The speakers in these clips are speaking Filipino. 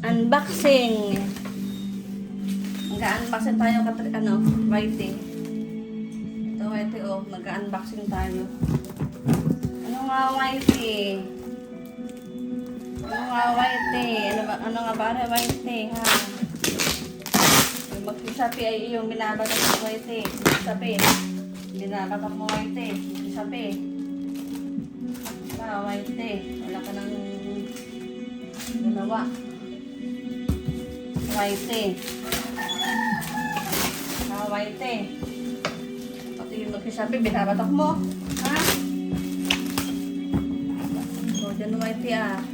Unboxing. Mag-unboxing tayo katri, ano, whitey. Ito whitey oh, mag-unboxing tayo. Ano nga whitey? Ano nga whitey? Ano, ba, ano nga ba whitey ha? Yung magsasabi ay yung binabagat mo whitey. Sabi, binabagat mo whitey. Sabi. Ah, whitey. Wala ka nang ginawa. Whitey. Ah, whitey. Pati yung magsasabi, binabatak mo. Ha? O, dyan whitey ah.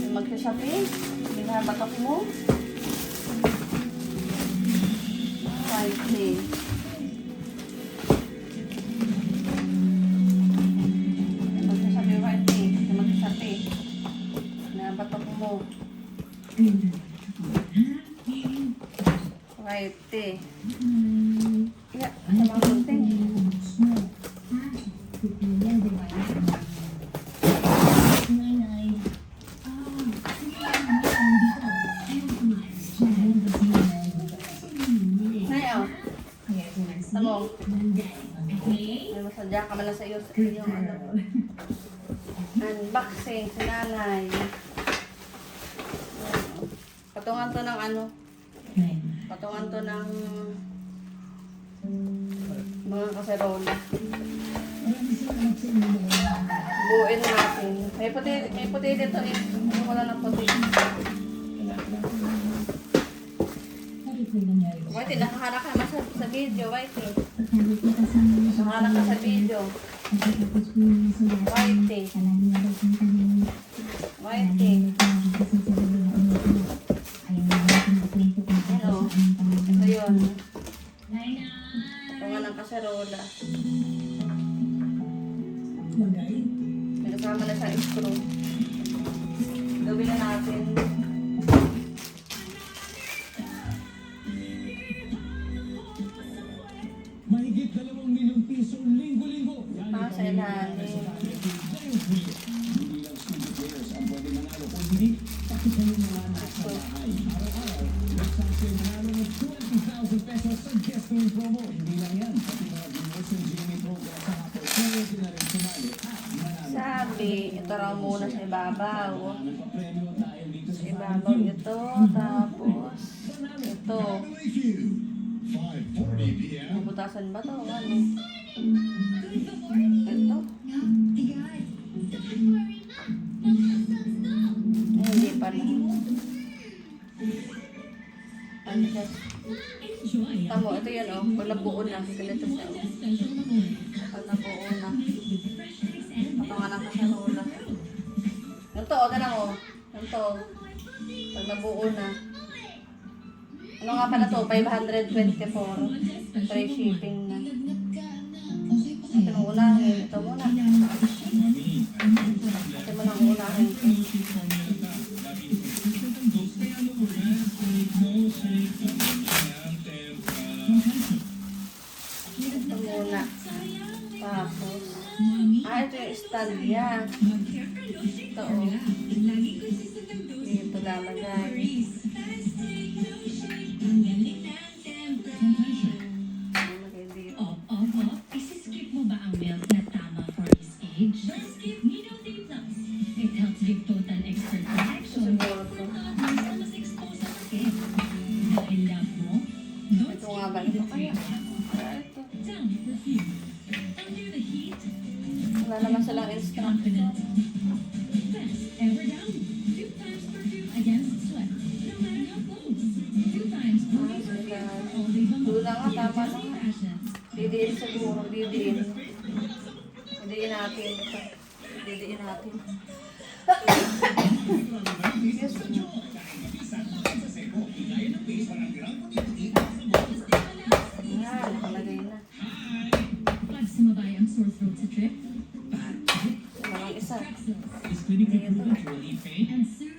Yung magsasabi, binabatak mo. Whitey. Magsasabi, Tamo. May masadya ka man sa iyo sa iyong ano. Unboxing si nanay. Patungan to ng ano. Patungan to ng mga kaserola. Buuin natin. May puti, may puti dito eh. Wala ng puti. Whitey, nakaharap ka naman sa, sa video, Whitey. Nakaharap ka sa video. Whitey. Whitey. Ano? Ito yun. Ito nga ng kaserola. May kasama na sa screw. Sabi, ito raw muna sa ibabaw. Sa ibabaw ito, tapos ito. Thank you. 5:40 p.m. Mabutasan ba to? Ano? Ito. Ay, hindi pala. Ano siya? Tamo, ito yan oh. Pag nabuo na, ganito Pag nabuo na. Ano nga pala to? 524. Free shipping na. Ito mo unahin. Ito muna. Thank you. Clinically proven to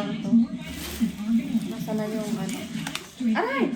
lang ito. Nasa na yung ano. Aray!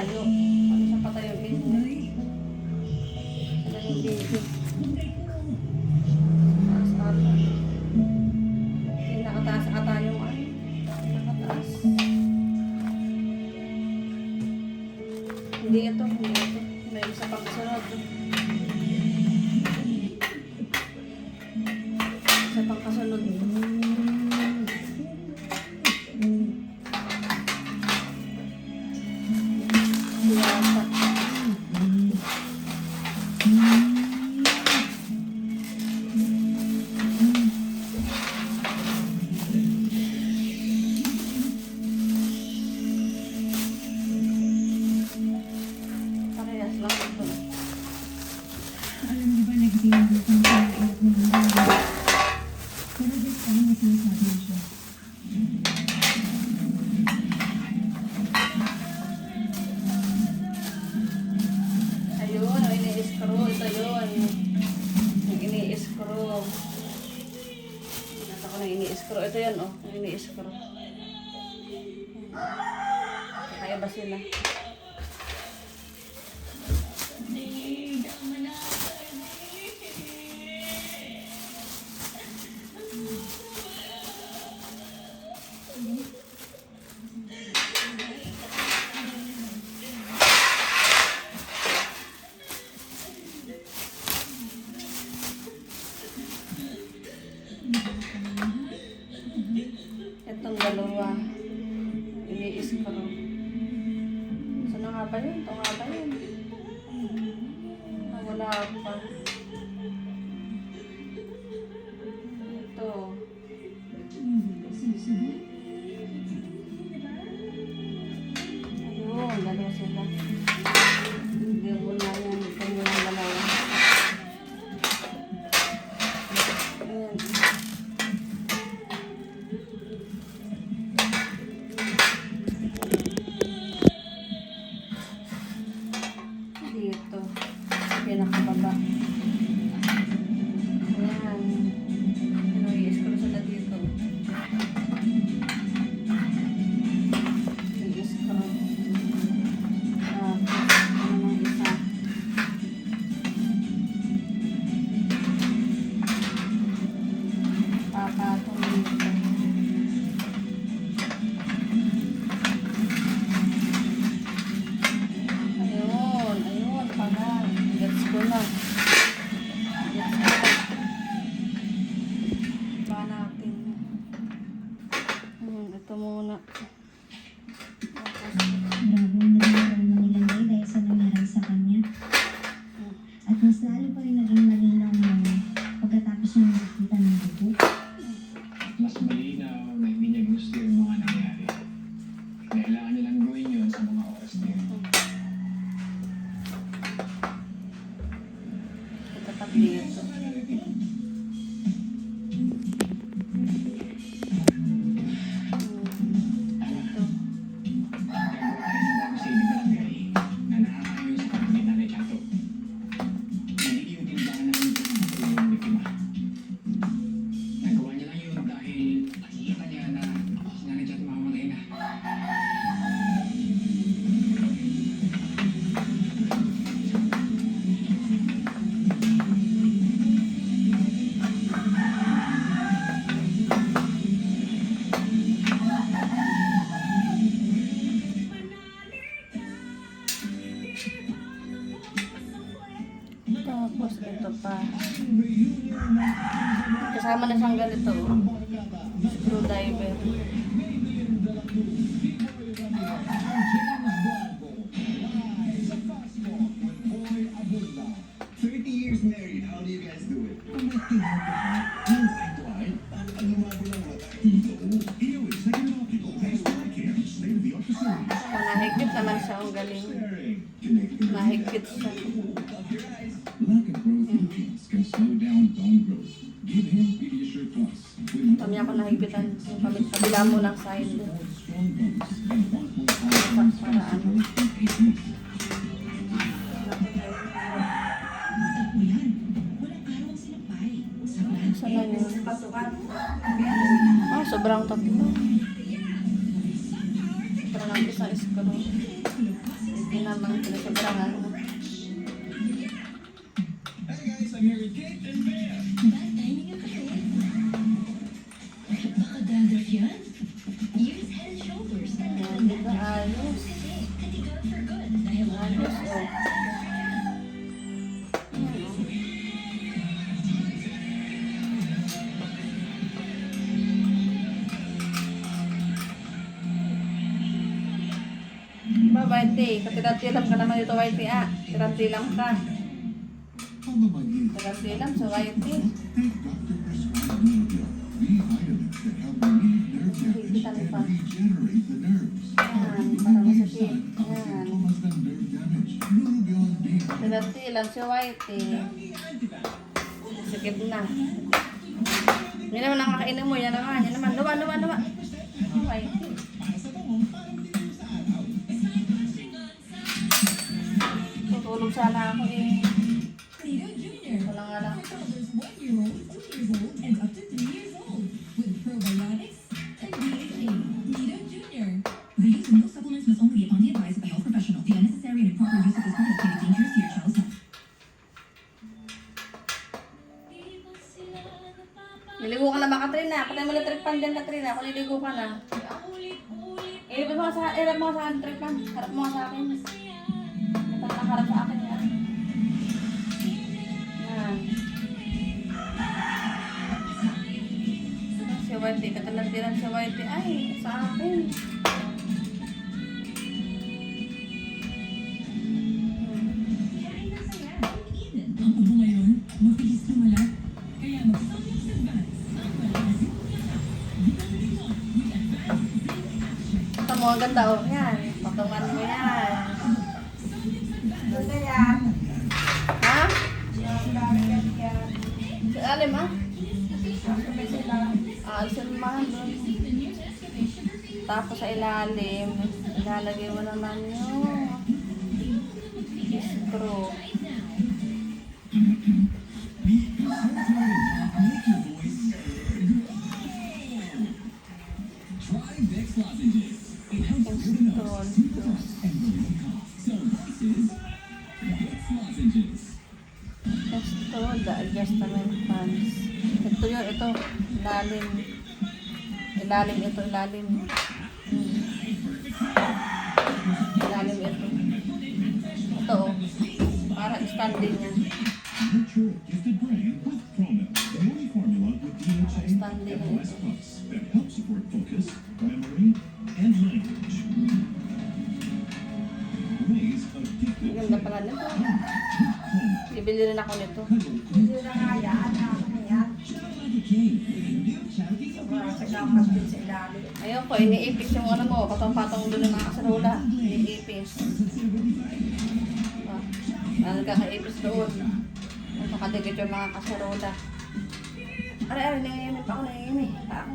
Hindi dalawa っていう。Tapos ito pa. Kasama na siyang ganito. Oh. Screwdriver. Ah, sobrang tatlo. Sobrang lang isang screw. Hindi naman pinasobrahan. Hey Whitey, katira-tilam ka naman dito, Whitey, ah. Tiram-tilam ka. Pamamagitan. Tiram-tilam sa Whitey. Higitan pa. Yan, para masakit. Yan. Tiram-tilam si Whitey. Sakit na. Yan naman ang kakainom mo. Yan naman, yan naman. Luwa, luwa, luwa. Whitey. Ang ganda oh. Yan. Patungan mo yan. Ganda yan. Ha? Sa alim ah? Ah, mahal doon. Tapos sa ilalim, ilalagay mo naman yung screw. Try Vicks lozenges. Lozenges. Ito, the adjustment pants. Ito ito. Ilalim. Ilalim ito, ilalim. Hmm. Ilalim ito. Ito, oh. para standing niya. Nurture a Ayun po, iniipis yung ano mo, patong-patong doon ng mga kasarola. Iniipis. Ah, ah, nagkakaipis doon. Nakadikit yung mga kasarola. Aray, aray, nangyayamit pa ako, nangyayamit pa ako.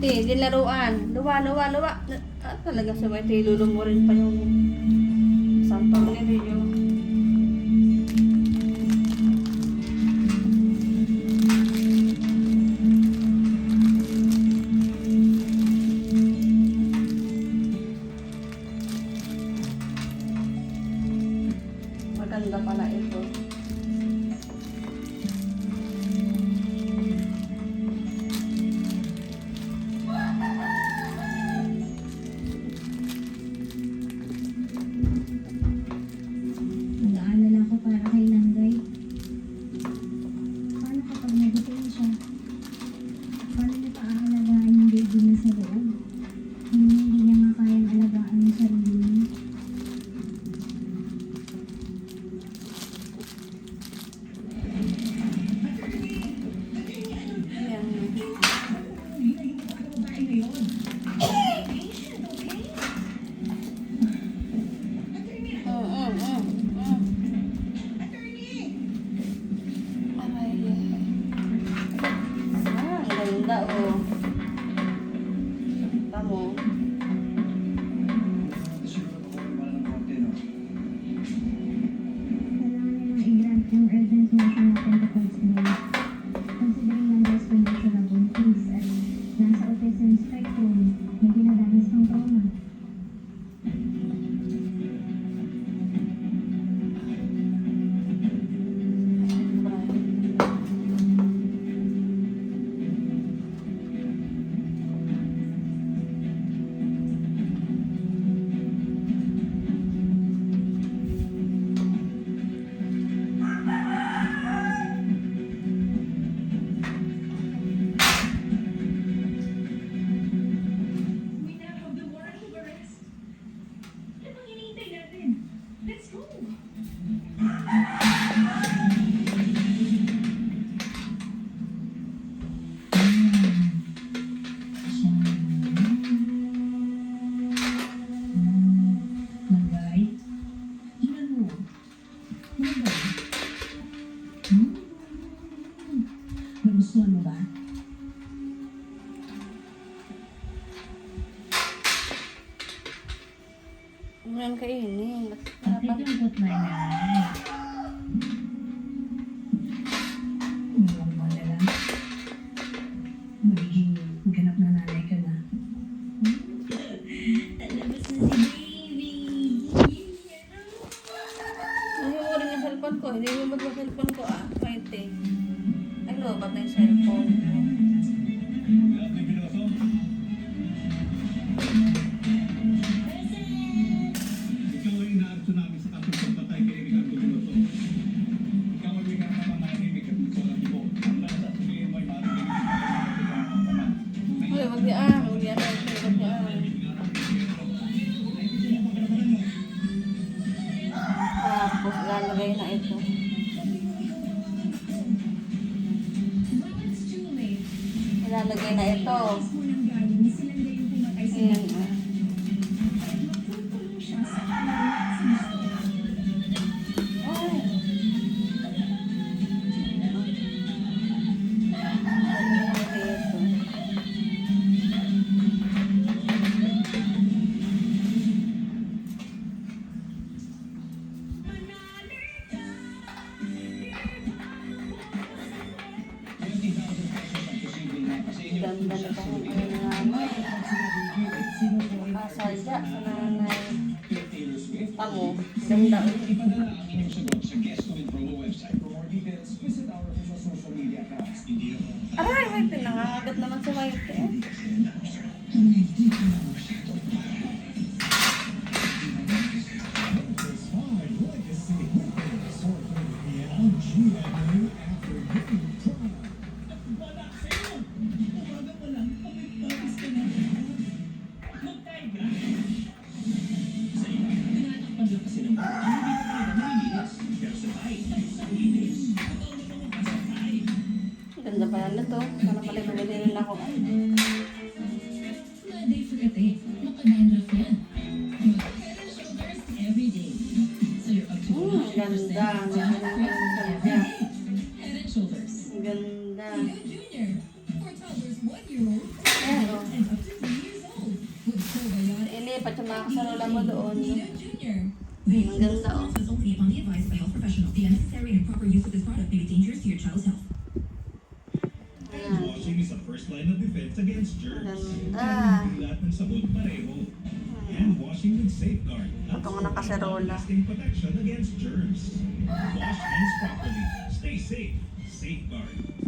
Whitey, di laruan. Luwa, luwa, luwa. Ah, talaga si Whitey, lulumurin pa yung sampang nililyo. Nabot cellphone ko ah. 20. Ano, ba't na yung cellphone? Lalagay na ito. Ayan. Mayroon, nangangagat naman sa mayroon. ganda. Ang ganda. Pero, ilipat yung mga kasalola mo doon. Ang ganda, oh. itong nakaserola. Protection against germs. Wash hands properly. Stay safe. Safeguard.